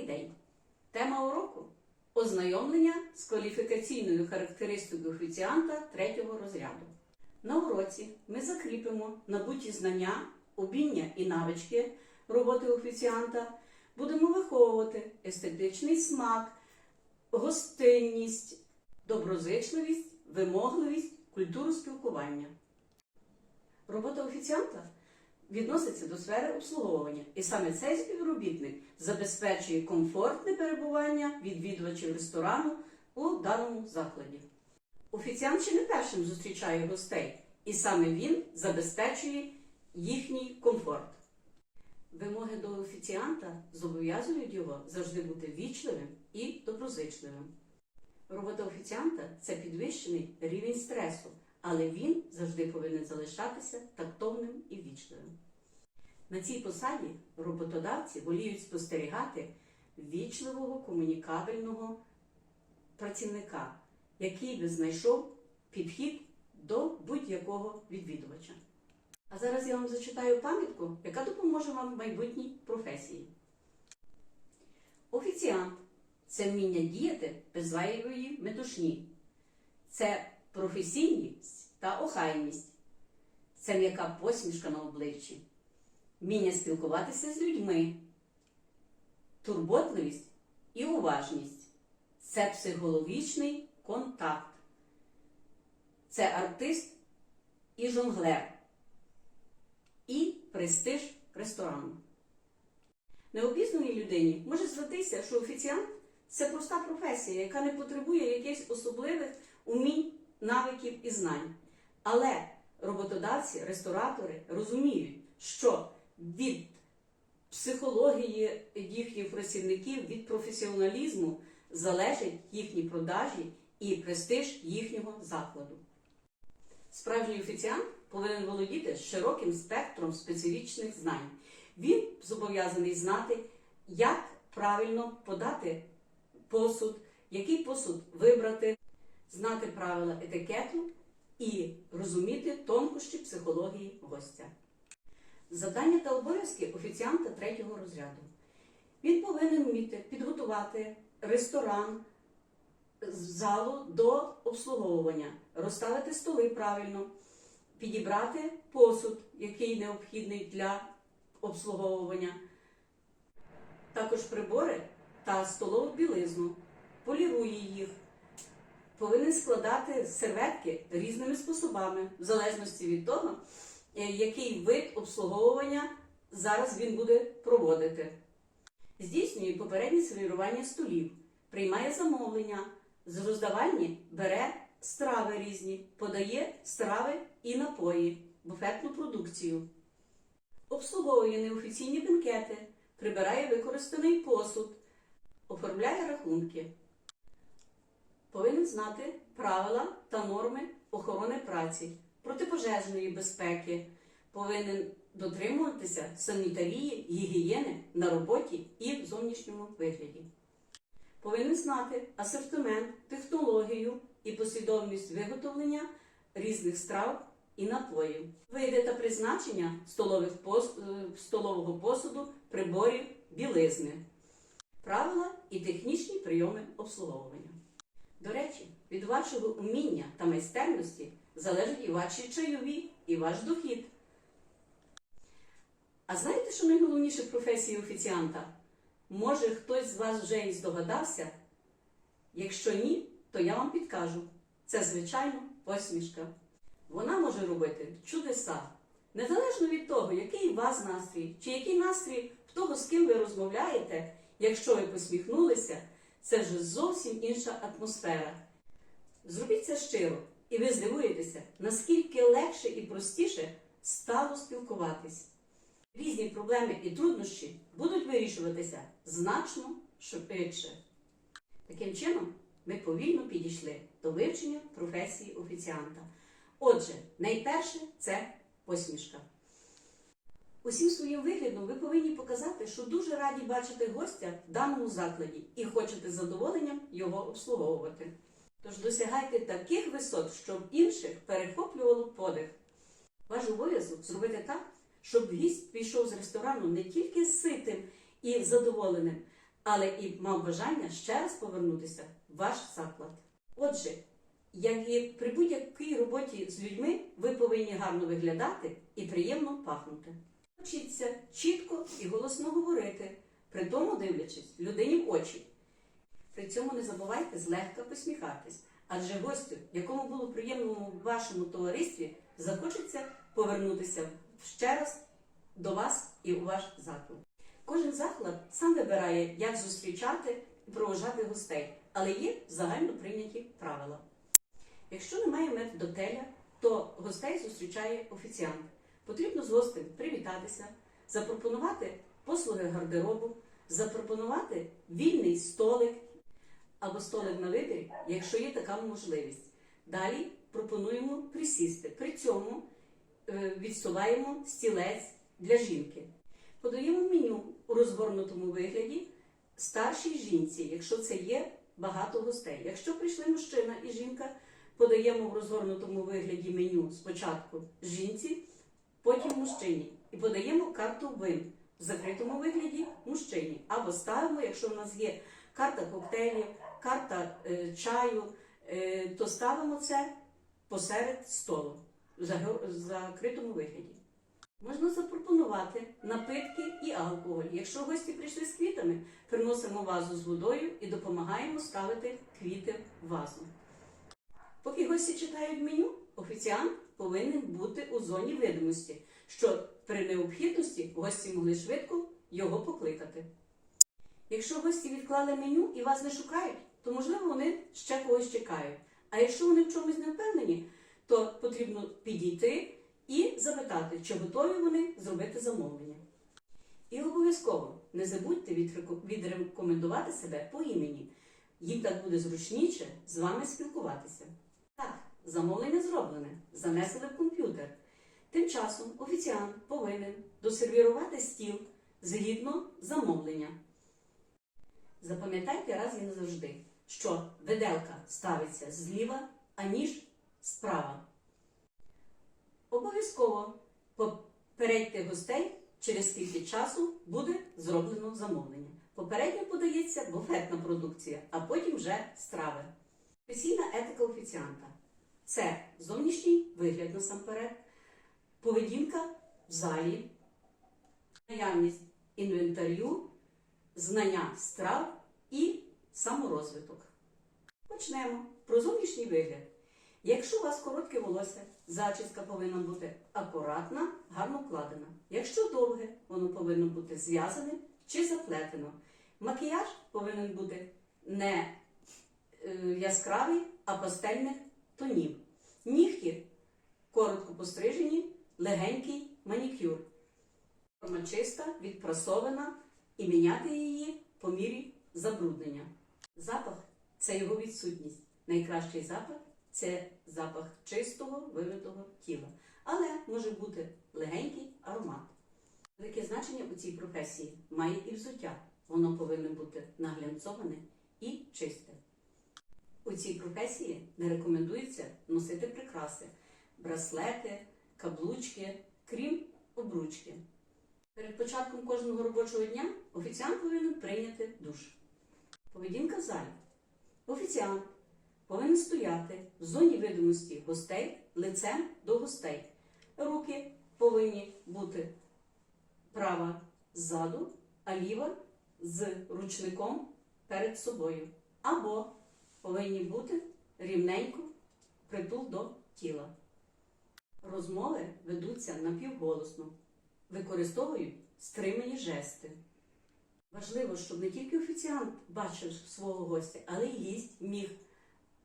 Добрий день! Тема уроку ознайомлення з кваліфікаційною характеристикою офіціанта третього розряду. На уроці ми закріпимо набуті знання, уміння і навички роботи офіціанта, будемо виховувати естетичний смак, гостинність, доброзичливість, вимогливість, культуру спілкування. Робота офіціанта відноситься до сфери обслуговування, і саме цей співробітник забезпечує комфортне перебування відвідувачів ресторану у даному закладі. Офіціант ще не першим зустрічає гостей, і саме він забезпечує їхній комфорт. Вимоги до офіціанта зобов'язують його завжди бути вічливим і доброзичливим. Робота офіціанта це підвищений рівень стресу, але він завжди повинен залишатися тактовним і вічливим. На цій посаді роботодавці воліють спостерігати вічливого комунікабельного працівника, який би знайшов підхід до будь-якого відвідувача. А зараз я вам зачитаю пам'ятку, яка допоможе вам в майбутній професії. Офіціант це вміння діяти без зайвої метушні. Це професійність та охайність. Це м'яка посмішка на обличчі, вміння спілкуватися з людьми, турботливість і уважність. Це психологічний контакт. Це артист і жонглер. І престиж ресторану. Необізнаній людині може здатися, що офіціант це проста професія, яка не потребує якихось особливих умінь, навиків і знань. Але роботодавці, ресторатори розуміють, що від психології їхніх працівників, від професіоналізму залежать їхні продажі і престиж їхнього закладу. Справжній офіціант повинен володіти широким спектром специфічних знань. Він зобов'язаний знати, як правильно подати посуд, який посуд вибрати, знати правила етикету і розуміти тонкощі психології гостя. Завдання та обов'язки офіціанта третього розряду. Він повинен вміти підготувати ресторан залу до обслуговування, розставити столи правильно, підібрати посуд, який необхідний для обслуговування, також прибори та столову білизну, полірує їх, повинен складати серветки різними способами, в залежності від того, е, який вид обслуговування зараз він буде проводити. Здійснює попереднє сервірування столів, приймає замовлення, з роздавальні бере страви різні, подає страви і напої, буфетну продукцію. Обслуговує неофіційні бенкети, прибирає використаний посуд, оформляє рахунки. Повинен знати правила та норми охорони праці, протипожежної безпеки, повинен дотримуватися санітарії, гігієни на роботі і в зовнішньому вигляді. Повинен знати асортимент, технологію і послідовність виготовлення різних страв і напоїв, види та призначення столових пос... е, столового посуду, приборів, білизни, правила і технічні прийоми обслуговування. До речі, від вашого уміння та майстерності залежать і ваші чайові, і ваш дохід. А знаєте, що найголовніше в професії офіціанта? Може, хтось з вас вже і здогадався? Якщо ні, то я вам підкажу. Це, звичайно, посмішка. Вона може робити чудеса. Незалежно від того, який у вас настрій, чи який настрій в того, з ким ви розмовляєте, якщо ви посміхнулися, це вже зовсім інша атмосфера. Зробіть це щиро, і ви здивуєтеся, наскільки легше і простіше стало спілкуватись. Різні проблеми і труднощі будуть вирішуватися значно швидше. Таким чином, ми повільно підійшли до вивчення професії офіціанта. Отже, найперше це посмішка. Усім своїм виглядом ви повинні показати, що дуже раді бачити гостя в даному закладі і хочете з задоволенням його обслуговувати. Тож досягайте таких висот, щоб інших перехоплювало подих. Ваш обов'язок зробити так, щоб гість пішов з ресторану не тільки ситим і задоволеним, але і мав бажання ще раз повернутися в ваш заклад. Отже, як і при будь-якій роботі з людьми, ви повинні гарно виглядати і приємно пахнути. Вчіться чітко і голосно говорити, при тому дивлячись людині в очі. При цьому не забувайте злегка посміхатись, адже гостю, якому було приємно в вашому товаристві, захочеться повернутися ще раз до вас і у ваш заклад. Кожен заклад сам вибирає, як зустрічати і провожати гостей, але є загально прийняті правила. Якщо немає методотеля, то гостей зустрічає офіціант. Потрібно з гостем привітатися, запропонувати послуги гардеробу, запропонувати вільний столик або столик на вибір, якщо є така можливість. Далі пропонуємо присісти. При цьому е, відсуваємо стілець для жінки. Подаємо меню у розгорнутому вигляді старшій жінці, якщо це є багато гостей. Якщо прийшли мужчина і жінка, подаємо в розгорнутому вигляді меню спочатку жінці, потім мужчині. І подаємо карту вин в закритому вигляді мужчині. Або ставимо, якщо в нас є карта коктейлів, карта е, чаю, е, то ставимо це посеред столу в закритому вигляді. Можна запропонувати напитки і алкоголь. Якщо гості прийшли з квітами, приносимо вазу з водою і допомагаємо ставити квіти в вазу. Поки гості читають меню, офіціант повинен бути у зоні видимості, щоб при необхідності гості могли швидко його покликати. Якщо гості відклали меню і вас не шукають, то можливо вони ще когось чекають. А якщо вони в чомусь не впевнені, то потрібно підійти і запитати, чи готові вони зробити замовлення. І обов'язково не забудьте відрекомендувати себе по імені. Їм так буде зручніше з вами спілкуватися. Замовлення зроблене, занесли в комп'ютер. Тим часом офіціант повинен досервірувати стіл згідно замовлення. Запам'ятайте раз і назавжди, що виделка ставиться зліва, а ніж справа. Обов'язково попередьте гостей, через скільки часу буде зроблено замовлення. Попередньо подається буфетна продукція, а потім вже страви. Професійна етика офіціанта це зовнішній вигляд насамперед, поведінка в залі, наявність інвентарю, знання страв і саморозвиток. Почнемо про зовнішній вигляд. Якщо у вас коротке волосся, зачіска повинна бути акуратна, гарно вкладена. Якщо довге, воно повинно бути зв'язане чи заплетено. Макіяж повинен бути не е, яскравий, а пастельних тонів. Нігті коротко пострижені, легенький манікюр. Форма чиста, відпрасована і міняти її по мірі забруднення. Запах це його відсутність. Найкращий запах це запах чистого вимитого тіла. Але може бути легенький аромат. Велике значення у цій професії має і взуття. Воно повинно бути наглянцоване і чисте. У цій професії не рекомендується носити прикраси, браслети, каблучки, крім обручки. Перед початком кожного робочого дня офіціант повинен прийняти душ. Поведінка в залі. Офіціант повинен стояти в зоні видимості гостей лицем до гостей. Руки повинні бути права ззаду, а ліва з ручником перед собою. Або повинні бути рівненько притул до тіла. Розмови ведуться напівголосно, використовують стримані жести. Важливо, щоб не тільки офіціант бачив свого гостя, але й гість міг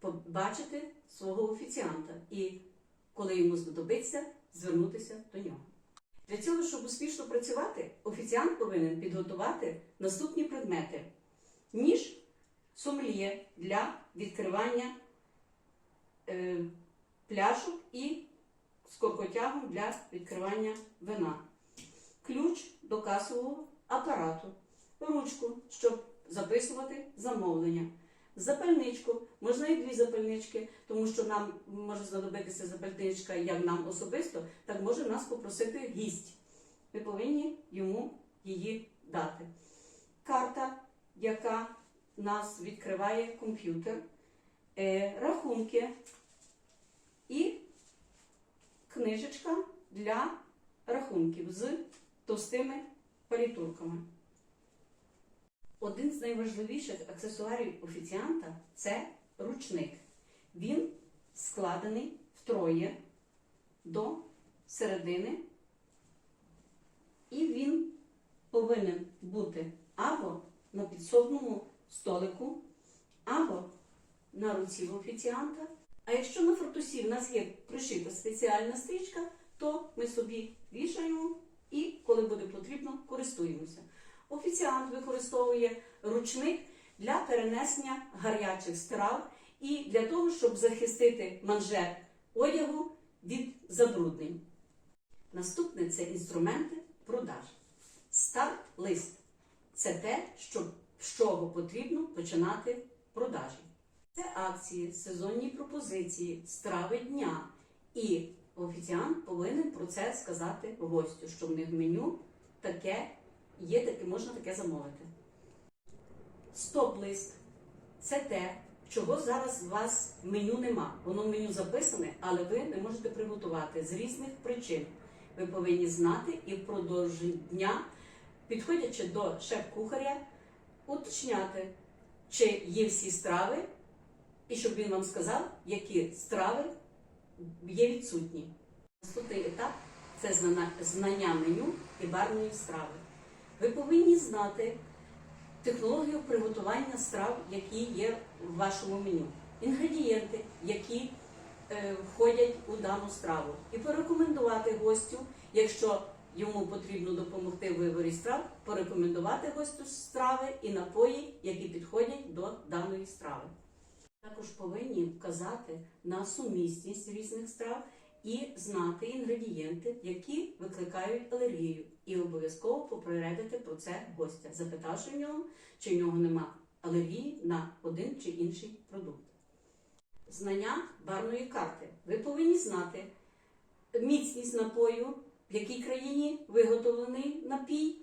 побачити свого офіціанта і, коли йому знадобиться, звернутися до нього. Для цього, щоб успішно працювати, офіціант повинен підготувати наступні предмети: ніж сомельє для відкривання е, пляшок і скоркотягом для відкривання вина, ключ до касового апарату, ручку, щоб записувати замовлення. Запальничку, можна і дві запальнички, тому що нам може знадобитися запальничка як нам особисто, так може нас попросити гість. Ви повинні йому її дати. Карта, яка нас відкриває комп'ютер, е, рахунки і книжечка для рахунків з товстими палітурками. Один з найважливіших аксесуарів офіціанта це ручник. Він складений втроє до середини, і він повинен бути або на підсобному столику, або на руці в офіціанта. А якщо на фартусі в нас є пришита спеціальна стрічка, то ми собі вішаємо і, коли буде потрібно, користуємося. Офіціант використовує ручник для перенесення гарячих страв і для того, щоб захистити манжет одягу від забруднень. Наступне це інструменти продаж. Старт-лист це те, що, чого потрібно починати продажі. Це акції, сезонні пропозиції, страви дня. І офіціант повинен про це сказати гостю, що в них в меню таке є, таке, можна таке замовити. Стоп-лист це те, чого зараз у вас в меню нема. Воно в меню записане, але ви не можете приготувати з різних причин. Ви повинні знати і впродовж дня, підходячи до шеф-кухаря, уточняти, чи є всі страви, і щоб він вам сказав, які страви є відсутні. Наступний етап це знання меню і барної страви. Ви повинні знати технологію приготування страв, які є в вашому меню, інгредієнти, які е, входять у дану страву, і порекомендувати гостю, якщо йому потрібно допомогти в виборі страв, порекомендувати гостю страви і напої, які підходять до даної страви. Також повинні вказати на сумісність різних страв і знати інгредієнти, які викликають алергію, і обов'язково попередити про це гостя, запитавши в нього, чи в нього нема алергії на один чи інший продукт. Знання барної карти. Ви повинні знати міцність напою, в якій країні виготовлений напій,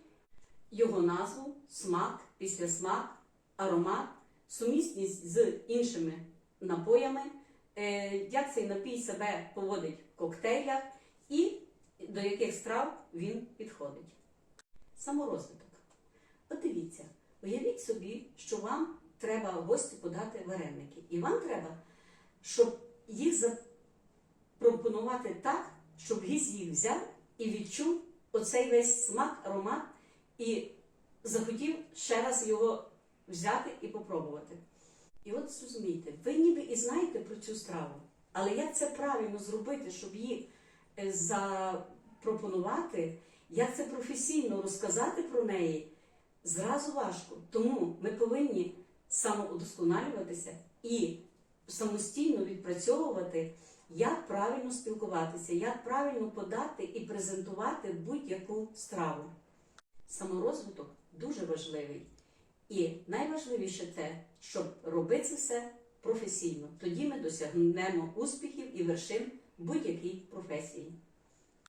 його назву, смак, післясмак, аромат, сумісність з іншими напоями, е, як цей напій себе поводить в коктейлях і до яких страв він підходить. Саморозвиток. От дивіться, уявіть собі, що вам треба гостю подати вареники, і вам треба, щоб їх запропонувати так, щоб гість їх взяв і відчув оцей весь смак, аромат, і захотів ще раз його взяти і попробувати. І от зрозумійте, ви ніби і знаєте про цю страву, але як це правильно зробити, щоб її е, запропонувати, як це професійно розказати про неї, зразу важко. Тому ми повинні самоудосконалюватися і самостійно відпрацьовувати, як правильно спілкуватися, як правильно подати і презентувати будь-яку страву. Саморозвиток дуже важливий. І найважливіше те, щоб робити це все професійно. Тоді ми досягнемо успіхів і вершин будь-якій професії.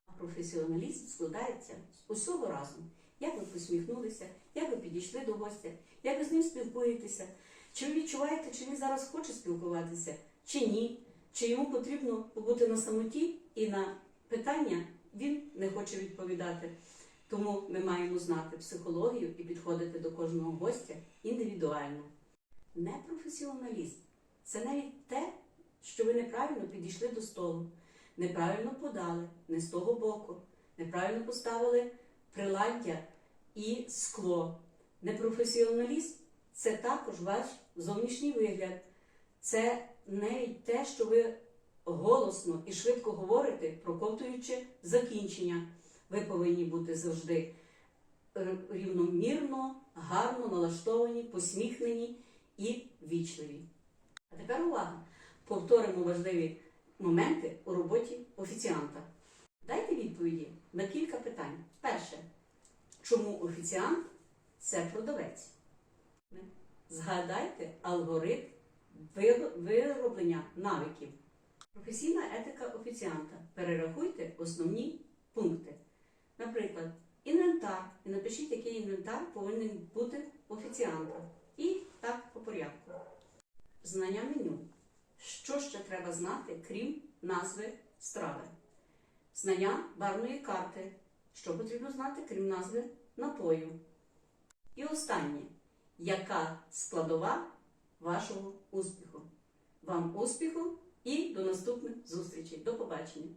А професіоналізм складається з усього разом. Як ви посміхнулися, як ви підійшли до гостя, як ви з ним спілкуєтеся, чи ви відчуваєте, чи він зараз хоче спілкуватися, чи ні, чи йому потрібно побути на самоті і на питання він не хоче відповідати. Тому ми маємо знати психологію і підходити до кожного гостя індивідуально. Непрофесіоналізм це навіть те, що ви неправильно підійшли до столу, неправильно подали, не з того боку, неправильно поставили приладдя і скло. Непрофесіоналізм це також ваш зовнішній вигляд, це навіть те, що ви голосно і швидко говорите, проковтуючи закінчення. Ви повинні бути завжди е, рівномірно, гарно налаштовані, посміхнені і вічливі. А тепер увага! Повторимо важливі моменти у роботі офіціанта. Дайте відповіді на кілька питань. Перше, чому офіціант це продавець? Згадайте алгоритм вироблення навиків. Професійна етика офіціанта. Перерахуйте основні пункти. Наприклад, інвентар. І напишіть, який інвентар повинен бути офіціанта. І так по порядку. Знання меню. Що ще треба знати, крім назви страви? Знання барної карти. Що потрібно знати, крім назви напою. І останнє, яка складова вашого успіху. Вам успіху і до наступних зустрічей. До побачення!